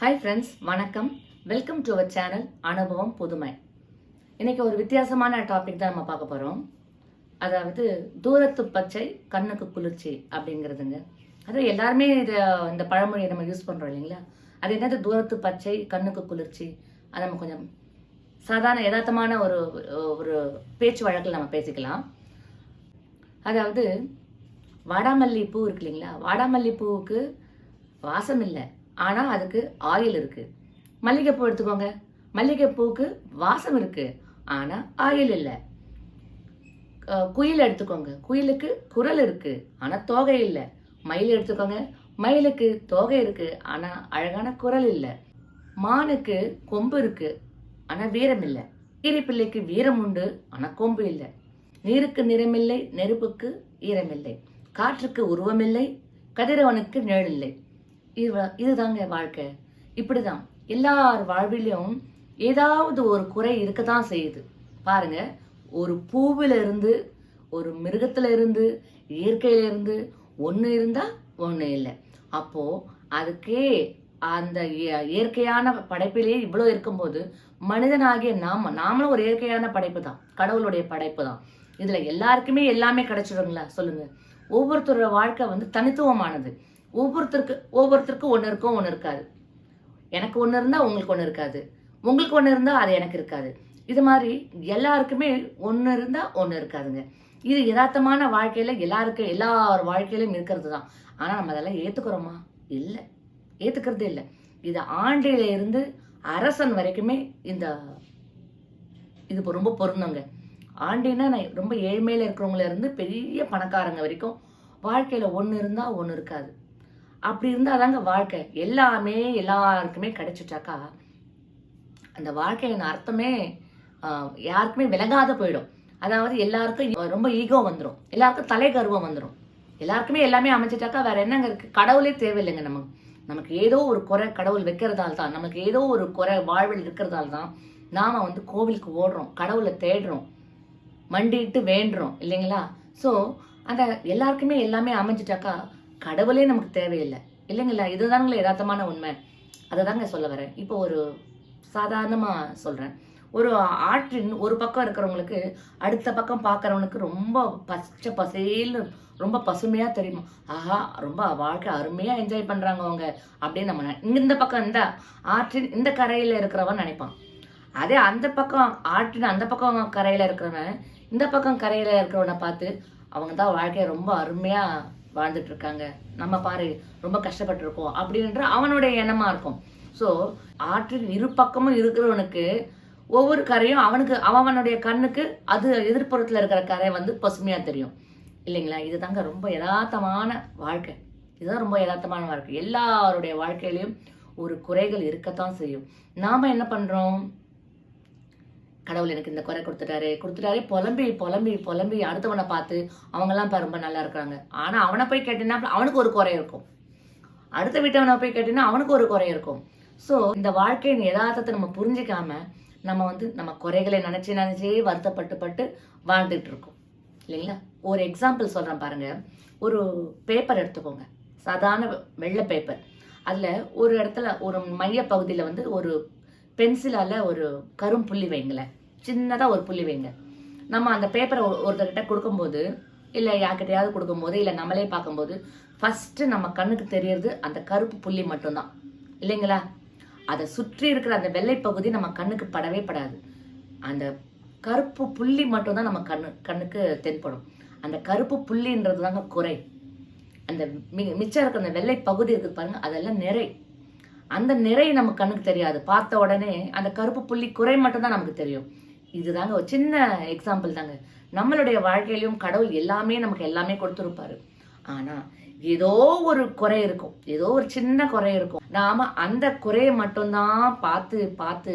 Hi friends வணக்கம். Welcome to our channel அனுபவம் புதுமை இன்றைக்கி ஒரு வித்தியாசமான டாபிக் தான் நம்ம பார்க்க போகிறோம் அதாவது தூரத்து பச்சை கண்ணுக்கு குளிர்ச்சி அப்படிங்கிறதுங்க. அது எல்லாருமே இதை இந்த பழமொழியை நம்ம யூஸ் பண்ணுறோம் இல்லைங்களா? அது என்னது? தூரத்து பச்சை கண்ணுக்கு குளிர்ச்சி. அது நம்ம கொஞ்சம் சாதாரண யதார்த்தமான ஒரு ஒரு பேச்சு வழக்கில் நம்ம பேசிக்கலாம். அதாவது வாடாமல்லி பூ இருக்கு இல்லைங்களா? வாடாமல்லி பூவுக்கு வாசம் இல்லை. ஆனால் அதுக்கு ஆயில் இருக்குது மல்லிகைப்பூ எடுத்துக்கோங்க. மல்லிகைப்பூவுக்கு வாசம் இருக்குது ஆனால் ஆயில் இல்லை. குயில் எடுத்துக்கோங்க. குயிலுக்கு குரல் இருக்குது ஆனால் தோகை இல்லை. மயில் எடுத்துக்கோங்க. மயிலுக்கு தோகை இருக்குது ஆனால் அழகான குரல் இல்லை. மானுக்கு கொம்பு இருக்குது ஆனால் வீரம் இல்லை. கீரிப்பிள்ளைக்கு வீரம் உண்டு. ஆனால் கொம்பு இல்லை. நீருக்கு நிறமில்லை. நெருப்புக்கு ஈரமில்லை. காற்றுக்கு உருவமில்லை. கதிரவனுக்கு நிழல் இல்லை இது இதுதாங்க வாழ்க்கை. இப்படிதான். எல்லார் வாழ்விலும் ஏதாவது ஒரு குறை இருக்க தான் செய்யுது. பாருங்க. ஒரு பூவில இருந்து ஒரு மிருகத்துல இருந்து இயற்கையில இருந்து ஒன்று இருந்தா ஒன்று இல்லை. அப்போ அதுக்கே அந்த இய- இயற்கையான படைப்பிலேயே இவ்வளோ இருக்கும்போது மனிதனாகிய நாம நாமளும் ஒரு இயற்கையான படைப்பு தான். கடவுளுடைய படைப்பு தான். இதில் எல்லாருக்குமே எல்லாமே கிடைச்சிடுங்களா சொல்லுங்க. ஒவ்வொருத்தரோட வாழ்க்கை வந்து தனித்துவமானது. ஒவ்வொருத்தருக்கு ஒவ்வொருத்தருக்கும் ஒன்று இருக்கும் ஒன்று இருக்காது. எனக்கு ஒன்று இருந்தால் உங்களுக்கு ஒன்று இருக்காது. உங்களுக்கு ஒன்று இருந்தால் அது எனக்கு இருக்காது. இது மாதிரி எல்லாருக்குமே ஒன்று இருந்தால் ஒன்று இருக்காதுங்க. இது யதார்த்தமான வாழ்க்கையில் எல்லாருக்கும் எல்லார் வாழ்க்கையிலும் இருக்கிறது தான் ஆனால் நம்ம அதெல்லாம் ஏற்றுக்கிறோமா இல்லை. ஏற்றுக்கிறது இல்லை. இது ஆண்டில இருந்து அரசன் வரைக்குமே இந்த இது ரொம்ப பொருந்தங்க. ஆண்டினா நான் ரொம்ப ஏழ்மையில் இருக்கிறவங்கள இருந்து பெரிய பணக்காரங்க வரைக்கும் வாழ்க்கையில் ஒன்று இருந்தால் ஒன்று இருக்காது. அப்படி இருந்தாதாங்க வாழ்க்கை. எல்லாமே எல்லாருக்குமே கிடைச்சிட்டாக்கா அந்த வாழ்க்கையின் அர்த்தமே யாருக்குமே விலகாத போயிடும். அதாவது எல்லாருக்கும் ரொம்ப ஈகோ வந்துடும் எல்லாருக்கும் தலை கர்வம் வந்துடும் எல்லாருக்குமே எல்லாமே அமைச்சிட்டாக்கா வேற என்னங்க இருக்கு? கடவுளே தேவையில்லைங்க நமக்கு நமக்கு ஏதோ ஒரு குறை கடவுள் வைக்கிறதால தான் நமக்கு ஏதோ ஒரு குறை வாழ்வில் இருக்கிறதால தான் நாம வந்து கோவிலுக்கு ஓடுறோம் கடவுளை தேடுறோம் மண்டிட்டு வேண்டுறோம் இல்லைங்களா? ஸோ அந்த எல்லாருக்குமே எல்லாமே அமைஞ்சிட்டாக்கா கடவுளே நமக்கு தேவையில்லை. இல்லைங்களா? இதுதானுங்களே யதார்த்தமான உண்மை. அதை தாங்க சொல்ல வரேன். இப்போ ஒரு சாதாரணமாக சொல்கிறேன் ஒரு ஆற்றின் ஒரு பக்கம் இருக்கிறவங்களுக்கு அடுத்த பக்கம் பார்க்குறவனுக்கு ரொம்ப பச்சை பசேல்னு ரொம்ப பசுமையாக தெரியுமா? ஆஹா ரொம்ப வாழ்க்கை அருமையாக என்ஜாய் பண்ணுறாங்க அவங்க அப்படின்னு நம்ம இங்கே இந்த பக்கம் இந்த ஆற்றின் இந்த கரையில் இருக்கிறவன் நினைப்பான். அதே அந்த பக்கம் ஆற்றின் அந்த பக்கம் கரையில் இருக்கிறவன் இந்த பக்கம் கரையில் இருக்கிறவனை பார்த்து அவங்க தான் வாழ்க்கையை ரொம்ப அருமையாக வாழ்ந்துட்டு இருக்காங்க நம்ம பாரு ரொம்ப கஷ்டப்பட்டிருக்கோம் அப்படின்ற அவனுடைய எண்ணமா இருக்கும். ஸோ ஆற்றின் இரு பக்கமும் இருக்கிறவனுக்கு ஒவ்வொரு கரையும் அவனுக்கு அவனுடைய கண்ணுக்கு அது எதிர்ப்புறத்தில் இருக்கிற கரை வந்து பசுமையாக தெரியும். இல்லைங்களா? இதுதாங்க ரொம்ப யதார்த்தமான வாழ்க்கை. இதுதான் ரொம்ப யதார்த்தமான வாழ்க்கை. எல்லாருடைய வாழ்க்கையிலையும் ஒரு குறைகள் இருக்கத்தான் செய்யும். நாம் என்ன பண்ணுறோம் கடவுள் எனக்கு இந்த குறை கொடுத்துட்டாரு. கொடுத்துட்டாரு. புலம்பி புலம்பி புலம்பி அடுத்தவனை பார்த்து அவங்கெல்லாம் ரொம்ப நல்லா இருக்கிறாங்க. ஆனால் அவனை போய் கேட்டீங்கன்னா அவனுக்கு ஒரு குறை இருக்கும். அடுத்த வீட்டவனை போய் கேட்டீங்கன்னா அவனுக்கு ஒரு குறை இருக்கும். ஸோ இந்த வாழ்க்கையின் யதார்த்தத்தை நம்ம புரிஞ்சிக்காம நம்ம வந்து நம்ம குறைகளை நினச்சி நினச்சே வருத்தப்பட்டு பட்டு வாழ்ந்துட்டு இருக்கோம். இல்லைங்களா? ஒரு எக்ஸாம்பிள் சொல்கிறேன் பாருங்கள் ஒரு பேப்பர் எடுத்துக்கோங்க. சாதாரண வெள்ளை பேப்பர் அதில் ஒரு இடத்துல ஒரு மைய பகுதியில் வந்து ஒரு பென்சிலால் ஒரு கரும்புள்ளி வைங்களேன். சின்னதா ஒரு புள்ளி வைங்க. நம்ம அந்த பேப்பரை ஒருத்தர்கிட்ட கொடுக்கும்போது இல்லை யார்கிட்டையாவது கொடுக்கும்போது இல்லை நம்மளே பார்க்கும்போது ஃபர்ஸ்ட் நம்ம கண்ணுக்கு தெரியறது அந்த கருப்பு புள்ளி மட்டும்தான். இல்லைங்களா? அதை சுற்றி இருக்கிற அந்த வெள்ளை பகுதி நம்ம கண்ணுக்கு படவே படாது. அந்த கருப்பு புள்ளி மட்டும்தான் நம்ம கண்ணு கண்ணுக்கு தென்படும். அந்த கருப்பு புள்ளின்றது தாங்க குறை. அந்த மிச்சம் இருக்கிற அந்த வெள்ளை பகுதி இருக்குது பாருங்க அதெல்லாம் நிறை. அந்த நிறை நம்ம கண்ணுக்கு தெரியாது. பார்த்த உடனே அந்த கருப்பு புள்ளி குறை மட்டும்தான் நமக்கு தெரியும். இதுதாங்க ஒரு சின்ன எக்ஸாம்பிள் தாங்க. நம்மளுடைய வாழ்க்கையிலும் கடவுள் எல்லாமே நமக்கு எல்லாமே கொடுத்துருப்பாரு. ஆனா ஏதோ ஒரு குறை இருக்கும். ஏதோ ஒரு சின்ன குறை இருக்கும். நாம அந்த குறையை மட்டும்தான் பார்த்து பார்த்து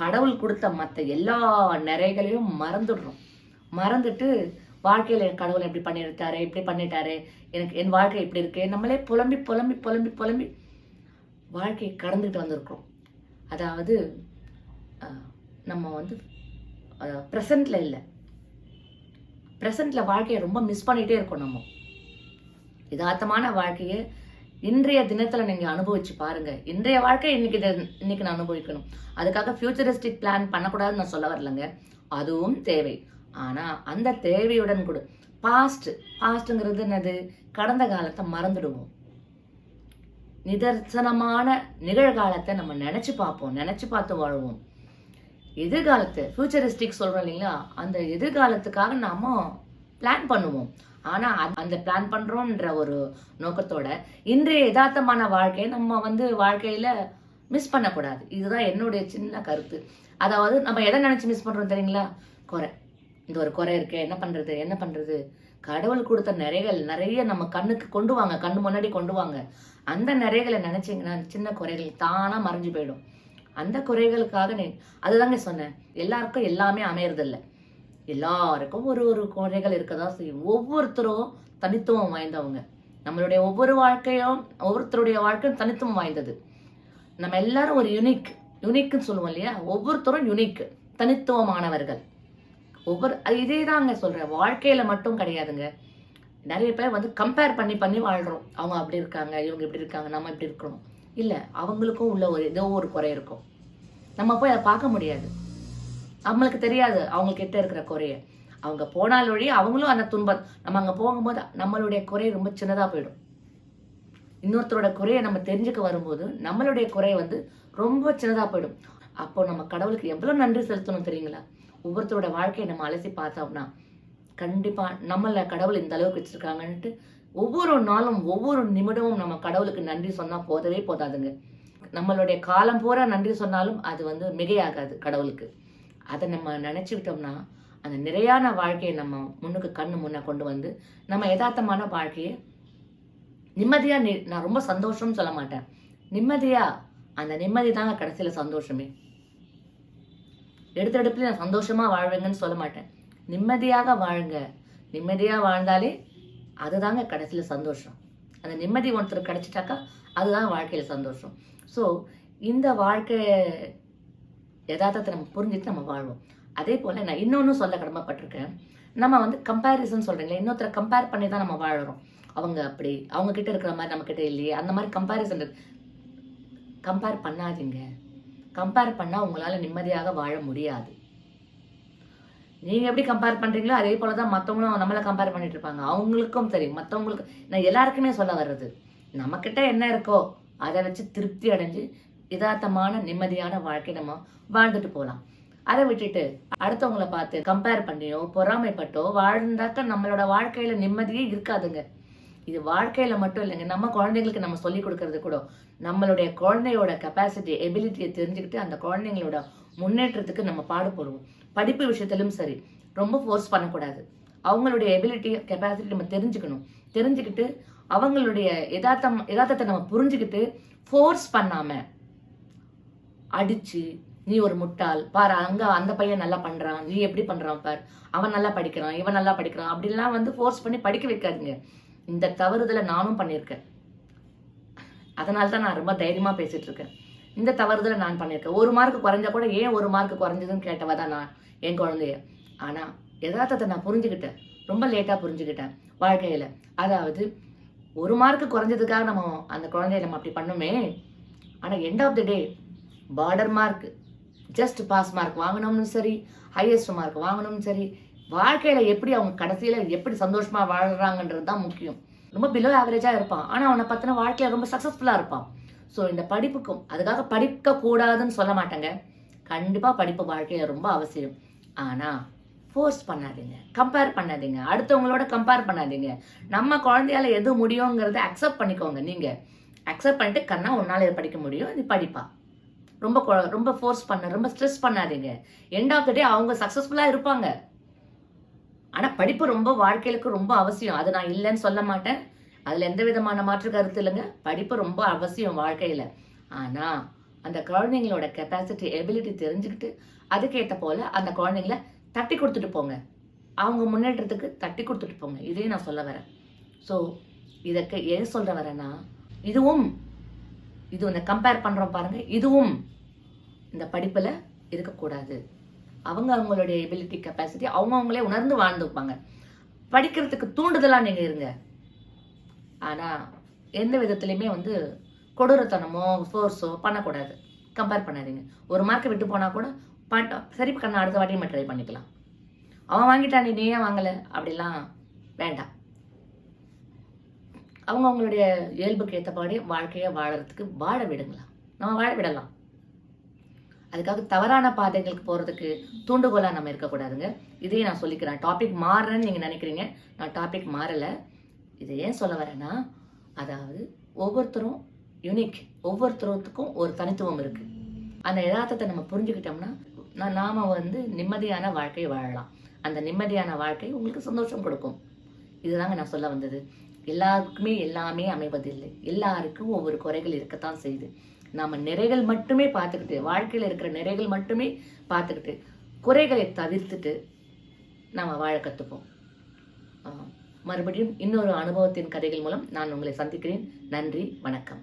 கடவுள் கொடுத்த மற்ற எல்லா நிறைகளையும் மறந்துடுறோம். மறந்துட்டு வாழ்க்கையில் என் கடவுள் இப்படி பண்ணிட்டாரு இப்படி பண்ணிட்டாரு எனக்கு என் வாழ்க்கை இப்படி இருக்கு. நம்மளே புலம்பி புலம்பி புலம்பி புலம்பி வாழ்க்கையை கடந்துட்டு வந்திருக்கிறோம். அதாவது நம்ம வந்து ப்ரெசண்டில் இல்லை. ப்ரெசண்டில் வாழ்க்கையை ரொம்ப மிஸ் பண்ணிகிட்டே இருக்கோம் நம்ம. யதார்த்தமான வாழ்க்கையை இன்றைய தினத்தில் நீங்கள் அனுபவிச்சு பாருங்கள் இன்றைய வாழ்க்கை இன்னைக்கு இது- இன்னைக்கு நான் அனுபவிக்கணும். அதுக்காக ஃபியூச்சரிஸ்டிக் பிளான் பண்ணக்கூடாதுன்னு நான் சொல்ல வரலங்க. அதுவும் தேவை. ஆனால் அந்த தேவையுடன் கூட பாஸ்ட் பாஸ்ட்டுங்கிறது என்னது? கடந்த காலத்தை மறந்துடுவோம். நிதர்சனமான நிகழ்காலத்தை நம்ம நினச்சி பார்ப்போம். நினச்சி பார்த்து வாழ்வோம். எதிர்காலத்தை ஃபியூச்சரிஸ்டிக் சொல்கிறோம் இல்லைங்களா? அந்த எதிர்காலத்துக்காக நாம பிளான் பண்ணுவோம். ஆனால் அ- அந்த பிளான் பண்ணுறோன்ற ஒரு நோக்கத்தோட இன்றைய யதார்த்தமான வாழ்க்கையை நம்ம வந்து வாழ்க்கையில் மிஸ் பண்ணக்கூடாது. இதுதான் என்னுடைய சின்ன கருத்து. அதாவது நம்ம எதை நினச்சி மிஸ் பண்ணுறோம் தெரியுங்களா? குறை. இந்த ஒரு குறை இருக்கு என்ன பண்ணுறது என்ன பண்ணுறது கடவுள் கொடுத்த நிறைகள் நிறைய நம்ம கண்ணுக்கு கொண்டு வாங்க கண்ணு முன்னாடி கொண்டு வாங்க. அந்த நிறைகளை நினச்சிங்கன்னா சின்ன குறைகள் தானாக மறைஞ்சு போயிடும். அந்த குறைகளுக்காக நீ அதுதாங்க சொன்னேன். எல்லாருக்கும் எல்லாமே அமையறதில்ல. எல்லாருக்கும் ஒரு ஒரு குறைகள் இருக்கதா செய்யும். ஒவ்வொருத்தரும் தனித்துவம் வாய்ந்தவங்க. நம்மளுடைய ஒவ்வொரு வாழ்க்கையும் ஒவ்வொருத்தருடைய வாழ்க்கையும் தனித்துவம் வாய்ந்தது. நம்ம எல்லாரும் ஒரு யுனிக் யுனிக்னு சொல்லுவோம் இல்லையா? ஒவ்வொருத்தரும் யுனிக் தனித்துவமானவர்கள். ஒவ்வொரு இதே தாங்க சொல்கிறேன் வாழ்க்கையில் மட்டும் கிடையாதுங்க. நிறைய பேர் வந்து கம்பேர் பண்ணி பண்ணி வாழ்கிறோம் அவங்க அப்படி இருக்காங்க இவங்க இப்படி இருக்காங்க நம்ம இப்படி இருக்கிறோம். இல்ல அவங்களுக்கும் உள்ள ஒரு ஏதோ ஒரு குறை இருக்கும். நம்ம போய் அதை பார்க்க முடியாது. நம்மளுக்கு தெரியாது அவங்க கிட்ட இருக்கிற குறைய. அவங்க போனால் வழி அவங்களும் அந்த துன்பம். நம்ம அங்க போகும்போது நம்மளுடைய குறை ரொம்ப சின்னதா போயிடும். இன்னொருத்தரோட குறையை நம்ம தெரிஞ்சுக்க வரும்போது நம்மளுடைய குறை வந்து ரொம்ப சின்னதா போயிடும். அப்போ நம்ம கடவுளுக்கு எவ்வளவு நன்றி செலுத்தணும் தெரியுங்களா? ஒவ்வொருத்தரோட வாழ்க்கையை நம்ம அலசி பார்த்தோம்னா கண்டிப்பா நம்மள கடவுள் இந்த அளவுக்கு வச்சிருக்காங்கன்ட்டு ஒவ்வொரு நாளும் ஒவ்வொரு நிமிடமும் நம்ம கடவுளுக்கு நன்றி சொன்னால் போதவே போதாதுங்க. நம்மளுடைய காலம் பூரா நன்றி சொன்னாலும் அது வந்து மிகையாகாது கடவுளுக்கு. அதை நம்ம நினச்சிக்கிட்டோம்னா அந்த நிறையான வாழ்க்கையை நம்ம முன்னுக்கு கண்ணு முன்ன கொண்டு வந்து நம்ம யதார்த்தமான வாழ்க்கையை நிம்மதியாக நி- நான் ரொம்ப சந்தோஷம்னு சொல்ல மாட்டேன். நிம்மதியாக அந்த நிம்மதி தாங்க கடைசியில் சந்தோஷமே. எடுத்தெடுப்புல நான் சந்தோஷமாக வாழ்வேங்கன்னு சொல்ல மாட்டேன். நிம்மதியாக வாழுங்க. நிம்மதியாக வாழ்ந்தாலே அதுதாங்க கடைசியில் சந்தோஷம். அந்த நிம்மதி ஒருத்தருக்கு கிடச்சிட்டாக்கா அதுதான் வாழ்க்கையில் சந்தோஷம். ஸோ இந்த வாழ்க்கை யதார்த்தத்தை நம்ம புரிஞ்சுட்டு நம்ம வாழ்வோம். அதே போல் நான் இன்னொன்றும் சொல்ல கடமைப்பட்டிருக்கேன். நம்ம வந்து கம்பேரிசன் சொல்கிறீங்களே இன்னொருத்தரை கம்பேர் பண்ணி தான் நம்ம வாழ்கிறோம் அவங்க அப்படி அவங்க கிட்ட இருக்கிற மாதிரி நம்ம கிட்ட இல்லையே அந்த மாதிரி கம்பேரிசன் கம்பேர் பண்ணாதீங்க. கம்பேர் பண்ணால் உங்களால் நிம்மதியாக வாழ முடியாது. நீங்க எப்படி கம்பேர் பண்றீங்களோ அதே போலதான் மத்தவங்களும் நம்மள கம்பேர் பண்ணிட்டு இருப்பாங்க. அவங்களுக்கும் சரி மத்தவங்களுக்கு நான் எல்லாருக்குமே சொல்ல வர்றது நம்ம கிட்ட என்ன இருக்கோ அதை வச்சு திருப்தி அடைஞ்சு யதார்த்தமான நிம்மதியான வாழ்க்கை நம்ம வாழ்ந்துட்டு போகலாம். அதை விட்டுட்டு அடுத்தவங்கள பார்த்து கம்பேர் பண்ணியோ பொறாமைப்பட்டோ வாழ்ந்தாக்க நம்மளோட வாழ்க்கையில நிம்மதியே இருக்காதுங்க. இது வாழ்க்கையில மட்டும் இல்லைங்க நம்ம குழந்தைங்களுக்கு நம்ம சொல்லி கொடுக்கறது கூட. நம்மளுடைய குழந்தையோட கெப்பாசிட்டி எபிலிட்டியை தெரிஞ்சுக்கிட்டு அந்த குழந்தைங்களோட முன்னேற்றத்துக்கு நம்ம பாடுபடுவோம். படிப்பு விஷயத்திலும் சரி ரொம்ப ஃபோர்ஸ் பண்ணக்கூடாது. அவங்களுடைய எபிலிட்டி கெப்பாசிட்டி நம்ம தெரிஞ்சுக்கணும். தெரிஞ்சுக்கிட்டு அவங்களுடைய யதார்த்தம் யதார்த்தத்தை நம்ம புரிஞ்சுக்கிட்டு ஃபோர்ஸ் பண்ணாமல் அடித்து நீ ஒரு முட்டாள் பாரு அங்கே அந்த பையன் நல்லா பண்ணுறான் நீ எப்படி பண்ணுறான் பார் அவன் நல்லா படிக்கிறான் இவன் நல்லா படிக்கிறான் அப்படிலாம் வந்து ஃபோர்ஸ் பண்ணி படிக்க வைக்காதீங்க. இந்த தவறுதலை நானும் பண்ணியிருக்கேன். அதனால தான் நான் ரொம்ப தைரியமாக பேசிகிட்டு இருக்கேன். இந்த தவறுதலை நான் பண்ணியிருக்கேன். ஒரு மார்க் குறைஞ்சா கூட ஏன் ஒரு மார்க் குறைஞ்சதுன்னு கேட்டவா தான் நான் என் குழந்தைய. ஆனால் யதார்த்தத்தை நான் புரிஞ்சுக்கிட்டேன். ரொம்ப லேட்டாக புரிஞ்சுக்கிட்டேன் வாழ்க்கையில். அதாவது ஒரு மார்க் குறைஞ்சதுக்காக நம்ம அந்த குழந்தைய நம்ம அப்படி பண்ணுமே ஆனால் end of the day border mark just pass mark வாங்கினோம்னு சரி ஹையஸ்ட் மார்க் வாங்கணும்னு சரி வாழ்க்கையில் எப்படி அவங்க கடைசியில் எப்படி சந்தோஷமாக வாழ்கிறாங்கன்றது தான் முக்கியம். ரொம்ப பிலோ ஆவரேஜாக இருப்பான். ஆனால் அவனை பத்தின வாழ்க்கையில் ரொம்ப சக்ஸஸ்ஃபுல்லாக இருப்பான். ஸோ இந்த படிப்புக்கும் அதுக்காக படிக்க கூடாதுன்னு சொல்ல மாட்டேங்க. கண்டிப்பாக படிப்பு வாழ்க்கையில் ரொம்ப அவசியம். ஆனால் ஃபோர்ஸ் பண்ணாதீங்க. கம்பேர் பண்ணாதீங்க. அடுத்தவங்களோட கம்பேர் பண்ணாதீங்க. நம்ம குழந்தையால எது முடியுங்கிறத அக்செப்ட் பண்ணிக்கோங்க நீங்கள் அக்செப்ட் பண்ணிட்டு கண்ணா உன்னால் இதை படிக்க முடியும்? இது படிப்பா. ரொம்ப கொ- ரொம்ப ஃபோர்ஸ் பண்ண ரொம்ப ஸ்ட்ரெஸ் பண்ணாதீங்க. எண்ட் ஆஃப் த டே அவங்க சக்ஸஸ்ஃபுல்லாக இருப்பாங்க. ஆனால் படிப்பு ரொம்ப வாழ்க்கையிலுக்கு ரொம்ப அவசியம். அது நான் இல்லைன்னு சொல்ல மாட்டேன். அதில் எந்த விதமான மாற்று கருத்து இல்லைங்க? படிப்பு ரொம்ப அவசியம் வாழ்க்கையில். ஆனால் அந்த குழந்தைங்களோட கெப்பாசிட்டி எபிலிட்டி தெரிஞ்சுக்கிட்டு அதுக்கேற்ற போல் அந்த குழந்தைங்கள தட்டி கொடுத்துட்டு போங்க. அவங்க முன்னேற்றத்துக்கு தட்டி கொடுத்துட்டு போங்க. இதையும் நான் சொல்ல வரேன். ஸோ இதற்கு ஏன் சொல்ல வரேன்னா இதுவும் இது இந்த கம்பேர் பண்ணுறோம் பாருங்கள் இதுவும் இந்த படிப்பில் இருக்கக்கூடாது. அவங்க அவங்களுடைய எபிலிட்டி கெப்பாசிட்டி அவங்க அவங்களே உணர்ந்து வாழ்ந்துப்பாங்க படிக்கிறதுக்கு தூண்டுதலாக நீங்கள் இருங்க. ஆனால் எந்த விதத்துலையுமே வந்து கொடூரத்தனமோ ஃபோர்ஸோ பண்ணக்கூடாது. கம்பேர் பண்ணாதீங்க. ஒரு மார்க்கை விட்டு போனால் கூட பட் சரி கண்ணா அடுத்த வாட்டி நம்ம ட்ரை பண்ணிக்கலாம். அவன் வாங்கிட்டான் நீ ஏன் வாங்கலை? அப்படிலாம் வேண்டாம். அவங்க அவங்களுடைய இயல்புக்கு ஏற்றபாடி வாழ்க்கையை வாழறதுக்கு வாழ விடுங்களா? நம்ம வாழ விடலாம். அதுக்காக தவறான பாதைகளுக்கு போகிறதுக்கு தூண்டுகோலாக நம்ம இருக்கக்கூடாதுங்க. இதையும் நான் சொல்லிக்கிறேன். டாபிக் மாறுறேன்னு நீங்கள் நினைக்கிறீங்க. நான் டாபிக் மாறலை. இதை ஏன் சொல்ல வரேன்னா அதாவது ஒவ்வொருத்தரும் யூனிக் ஒவ்வொருத்தருத்துக்கும் ஒரு தனித்துவம் இருக்குது அந்த யதார்த்தத்தை நம்ம புரிஞ்சுக்கிட்டோம்னா நாம வந்து நிம்மதியான வாழ்க்கையை வாழலாம். அந்த நிம்மதியான வாழ்க்கை உங்களுக்கு சந்தோஷம் கொடுக்கும். இதுதாங்க நான் சொல்ல வந்தது. எல்லாருக்குமே எல்லாமே அமைவதில்லை. எல்லாருக்கும் ஒவ்வொரு குறைகள் இருக்கத்தான் செய்யுது. நாம நிறைகள் மட்டுமே பார்த்துக்கிட்டு வாழ்க்கையில் இருக்கிற நிறைகள் மட்டுமே பார்த்துக்கிட்டு குறைகளை தவிர்த்துட்டு நாம வாழ கற்றுப்போம் மறுபடியும் இன்னொரு அனுபவத்தின் கதைகள் மூலம் நான் உங்களை சந்திக்கிறேன். நன்றி வணக்கம்.